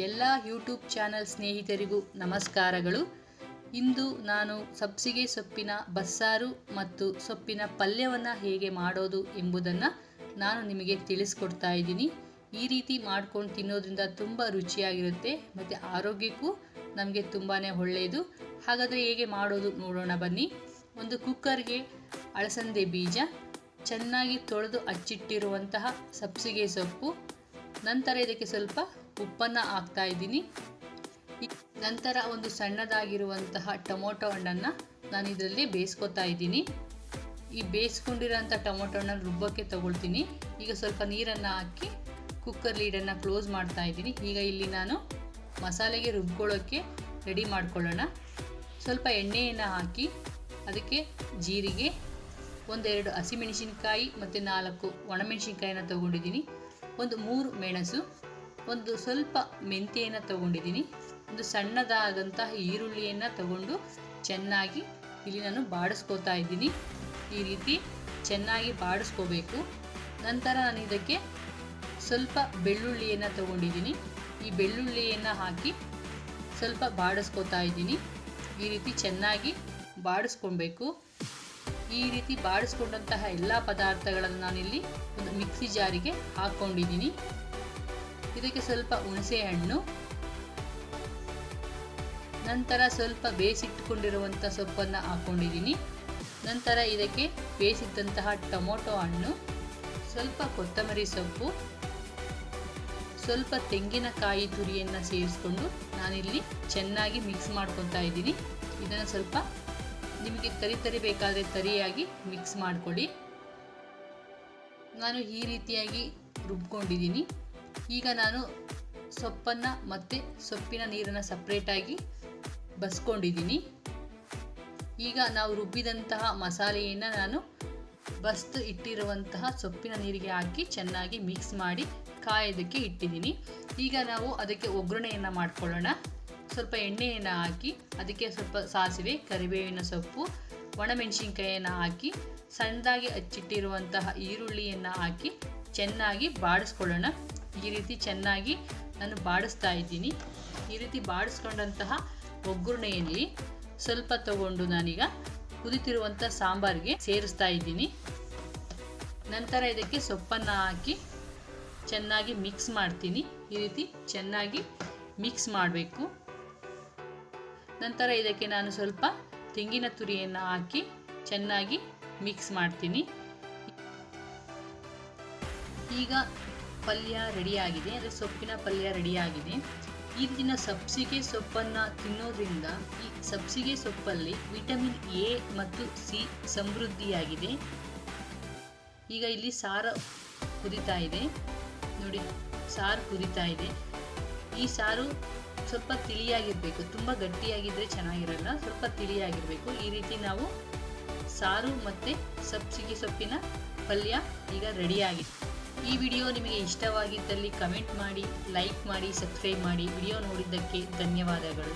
ಎಲ್ಲ YouTube channel ಸ್ನೇಹಿತರಿಗೂ ನಮಸ್ಕಾರಗಳು. ಇಂದು ನಾನು ಸಬ್ಸಿಗೆ ಸೊಪ್ಪಿನ ಬಸ್ಸಾರು ಮತ್ತು ಸೊಪ್ಪಿನ ಪಲ್ಯವನ್ನು ಹೇಗೆ ಮಾಡೋದು ಎಂಬುದನ್ನು ನಾನು ನಿಮಗೆ ತಿಳಿಸ್ಕೊಡ್ತಾ ಇದ್ದೀನಿ. ಈ ರೀತಿ ಮಾಡ್ಕೊಂಡು ತಿನ್ನೋದ್ರಿಂದ ತುಂಬ ರುಚಿಯಾಗಿರುತ್ತೆ ಮತ್ತು ಆರೋಗ್ಯಕ್ಕೂ ನಮಗೆ ತುಂಬಾ ಒಳ್ಳೆಯದು. ಹಾಗಾದರೆ ಹೇಗೆ ಮಾಡೋದು ನೋಡೋಣ ಬನ್ನಿ. ಒಂದು ಕುಕ್ಕರ್ಗೆ ಅಳಸಂದೆ ಬೀಜ, ಚೆನ್ನಾಗಿ ತೊಳೆದು ಅಚ್ಚಿಟ್ಟಿರುವಂತಹ ಸಬ್ಸಿಗೆ ಸೊಪ್ಪು ನಂತರ ಇದಕ್ಕೆ ಸ್ವಲ್ಪ ಉಪ್ಪನ್ನು ಹಾಕ್ತಾ ಇದ್ದೀನಿ. ನಂತರ ಒಂದು ಸಣ್ಣದಾಗಿರುವಂತಹ ಟೊಮೊಟೊ ಹಣ್ಣನ್ನು ನಾನು ಇದರಲ್ಲಿ ಬೇಯಿಸ್ಕೊತಾ ಇದ್ದೀನಿ. ಈ ಬೇಯಿಸ್ಕೊಂಡಿರೋಂಥ ಟೊಮೊಟೊ ಹಣ್ಣನ್ನು ರುಬ್ಬಕ್ಕೆ ತಗೊಳ್ತೀನಿ. ಈಗ ಸ್ವಲ್ಪ ನೀರನ್ನು ಹಾಕಿ ಕುಕ್ಕರ್ ಲೀಡನ್ನು ಕ್ಲೋಸ್ ಮಾಡ್ತಾ ಇದ್ದೀನಿ. ಈಗ ಇಲ್ಲಿ ನಾನು ಮಸಾಲೆಗೆ ರುಬ್ಕೊಳ್ಳೋಕ್ಕೆ ರೆಡಿ ಮಾಡ್ಕೊಳ್ಳೋಣ. ಸ್ವಲ್ಪ ಎಣ್ಣೆಯನ್ನು ಹಾಕಿ ಅದಕ್ಕೆ ಜೀರಿಗೆ, ಒಂದೆರಡು ಹಸಿಮೆಣಸಿನ್ಕಾಯಿ ಮತ್ತು ನಾಲ್ಕು ಒಣಮೆಣಸಿನ್ಕಾಯಿನ ತೊಗೊಂಡಿದ್ದೀನಿ. ಒಂದು ಮೂರು ಮೆಣಸು, ಒಂದು ಸ್ವಲ್ಪ ಮೆಂತೆಯನ್ನು ತಗೊಂಡಿದ್ದೀನಿ. ಒಂದು ಸಣ್ಣದಾದಂತಹ ಈರುಳ್ಳಿಯನ್ನು ತಗೊಂಡು ಚೆನ್ನಾಗಿ ಇಲ್ಲಿ ನಾನು ಬಾಡಿಸ್ಕೋತಾ ಇದ್ದೀನಿ. ಈ ರೀತಿ ಚೆನ್ನಾಗಿ ಬಾಡಿಸ್ಕೋಬೇಕು. ನಂತರ ನಾನು ಇದಕ್ಕೆ ಸ್ವಲ್ಪ ಬೆಳ್ಳುಳ್ಳಿಯನ್ನು ತಗೊಂಡಿದ್ದೀನಿ. ಈ ಬೆಳ್ಳುಳ್ಳಿಯನ್ನು ಹಾಕಿ ಸ್ವಲ್ಪ ಬಾಡಿಸ್ಕೋತಾ ಇದ್ದೀನಿ. ಈ ರೀತಿ ಚೆನ್ನಾಗಿ ಬಾಡಿಸ್ಕೊಳ್ಬೇಕು ಈ ರೀತಿ ಬಾಡಿಸ್ಕೊಂಡಂತಹ ಎಲ್ಲ ಪದಾರ್ಥಗಳನ್ನು ನಾನಿಲ್ಲಿ ಒಂದು ಮಿಕ್ಸಿ ಜಾರಿಗೆ ಹಾಕ್ಕೊಂಡಿದ್ದೀನಿ. ಇದಕ್ಕೆ ಸ್ವಲ್ಪ ಹುಣಸೆ ಹಣ್ಣು ನಂತರ ಸ್ವಲ್ಪ ಬೇಯಿಸಿಟ್ಟುಕೊಂಡಿರುವಂಥ ಸೊಪ್ಪನ್ನು ಹಾಕ್ಕೊಂಡಿದ್ದೀನಿ. ನಂತರ ಇದಕ್ಕೆ ಬೇಯಿಸಿದ್ದಂತಹ ಟೊಮೊಟೊ ಹಣ್ಣು, ಸ್ವಲ್ಪ ಕೊತ್ತಂಬರಿ ಸೊಪ್ಪು, ಸ್ವಲ್ಪ ತೆಂಗಿನಕಾಯಿ ತುರಿಯನ್ನು ಸೇರಿಸ್ಕೊಂಡು ನಾನಿಲ್ಲಿ ಚೆನ್ನಾಗಿ ಮಿಕ್ಸ್ ಮಾಡ್ಕೊತಾ ಇದ್ದೀನಿ. ಇದನ್ನು ಸ್ವಲ್ಪ ನಿಮಗೆ ತರಿ ತರಿ ಬೇಕಾದರೆ ತರಿಯಾಗಿ ಮಿಕ್ಸ್ ಮಾಡಿಕೊಳ್ಳಿ. ನಾನು ಈ ರೀತಿಯಾಗಿ ರುಬ್ಕೊಂಡಿದ್ದೀನಿ. ಈಗ ನಾನು ಸೊಪ್ಪನ್ನು ಮತ್ತು ಸೊಪ್ಪಿನ ನೀರನ್ನು ಸಪ್ರೇಟಾಗಿ ಬಸ್ಕೊಂಡಿದ್ದೀನಿ. ಈಗ ನಾವು ರುಬ್ಬಿದಂತಹ ಮಸಾಲೆಯನ್ನು ನಾನು ಬಸ್ತು ಇಟ್ಟಿರುವಂತಹ ಸೊಪ್ಪಿನ ನೀರಿಗೆ ಹಾಕಿ ಚೆನ್ನಾಗಿ ಮಿಕ್ಸ್ ಮಾಡಿ ಕಾಯೋದಕ್ಕೆ ಇಟ್ಟಿದ್ದೀನಿ. ಈಗ ನಾವು ಅದಕ್ಕೆ ಒಗ್ಗರಣೆಯನ್ನು ಮಾಡ್ಕೊಳ್ಳೋಣ. ಸ್ವಲ್ಪ ಎಣ್ಣೆಯನ್ನು ಹಾಕಿ, ಅದಕ್ಕೆ ಸ್ವಲ್ಪ ಸಾಸಿವೆ, ಕರಿಬೇವಿನ ಸೊಪ್ಪು ಒಣಮೆಣಸಿನಕಾಯಿಯನ್ನು ಹಾಕಿ, ಸಣ್ಣದಾಗಿ ಹಚ್ಚಿಟ್ಟಿರುವಂತಹ ಈರುಳ್ಳಿಯನ್ನು ಹಾಕಿ ಚೆನ್ನಾಗಿ ಬಾಡಿಸ್ಕೊಳ್ಳೋಣ. ಈ ರೀತಿ ಚೆನ್ನಾಗಿ ನಾನು ಬಾಡಿಸ್ತಾ ಇದ್ದೀನಿ. ಈ ರೀತಿ ಬಾಡಿಸ್ಕೊಂಡಂತಹ ಒಗ್ಗರಣೆಯಲ್ಲಿ ಸ್ವಲ್ಪ ತಗೊಂಡು ನಾನೀಗ ಕುದಿತಿರುವಂಥ ಸಾಂಬಾರಿಗೆ ಸೇರಿಸ್ತಾ ಇದ್ದೀನಿ. ನಂತರ ಇದಕ್ಕೆ ಸೊಪ್ಪನ್ನು ಹಾಕಿ ಚೆನ್ನಾಗಿ ಮಿಕ್ಸ್ ಮಾಡ್ತೀನಿ. ಈ ರೀತಿ ಚೆನ್ನಾಗಿ ಮಿಕ್ಸ್ ಮಾಡಬೇಕು. ನಂತರ ಇದಕ್ಕೆ ನಾನು ಸ್ವಲ್ಪ ತೆಂಗಿನ ತುರಿಯನ್ನು ಹಾಕಿ ಚೆನ್ನಾಗಿ ಮಿಕ್ಸ್ ಮಾಡ್ತೀನಿ. ಈಗ ಪಲ್ಯ ರೆಡಿಯಾಗಿದೆ ಅಂದರೆ ಸೊಪ್ಪಿನ ಪಲ್ಯ ರೆಡಿಯಾಗಿದೆ ಈ ದಿನ ಸಬ್ಸಿಗೆ ಸೊಪ್ಪನ್ನು ತಿನ್ನೋದ್ರಿಂದ ಈ ಸಬ್ಸಿಗೆ ಸೊಪ್ಪಲ್ಲಿ ವಿಟಮಿನ್ ಎ ಮತ್ತು ಸಿ ಸಮೃದ್ಧಿಯಾಗಿದೆ. ಈಗ ಇಲ್ಲಿ ಸಾರ ಕುದಿತಾ ಇದೆ. ನೋಡಿ, ಸಾರು ಕುದಿತಾ ಇದೆ. ಈ ಸಾರು ಸ್ವಲ್ಪ ತಿಳಿಯಾಗಿರಬೇಕು. ತುಂಬ ಗಟ್ಟಿಯಾಗಿದ್ದರೆ ಚೆನ್ನಾಗಿರಲ್ಲ. ಸ್ವಲ್ಪ ತಿಳಿಯಾಗಿರಬೇಕು. ಈ ರೀತಿ ನಾವು ಸಾರು ಮತ್ತು ಸಬ್ಸಿಗೆ ಸೊಪ್ಪಿನ ಪಲ್ಯ ಈಗ ರೆಡಿಯಾಗಿದೆ ಈ ವಿಡಿಯೋ ನಿಮಗೆ ಇಷ್ಟವಾಗಿದ್ದಲ್ಲಿ ಕಮೆಂಟ್ ಮಾಡಿ ಲೈಕ್ ಮಾಡಿ ಸಬ್ಸ್ಕ್ರೈಬ್ ಮಾಡಿ. ವಿಡಿಯೋ ನೋಡಿದ್ದಕ್ಕೆ ಧನ್ಯವಾದಗಳು.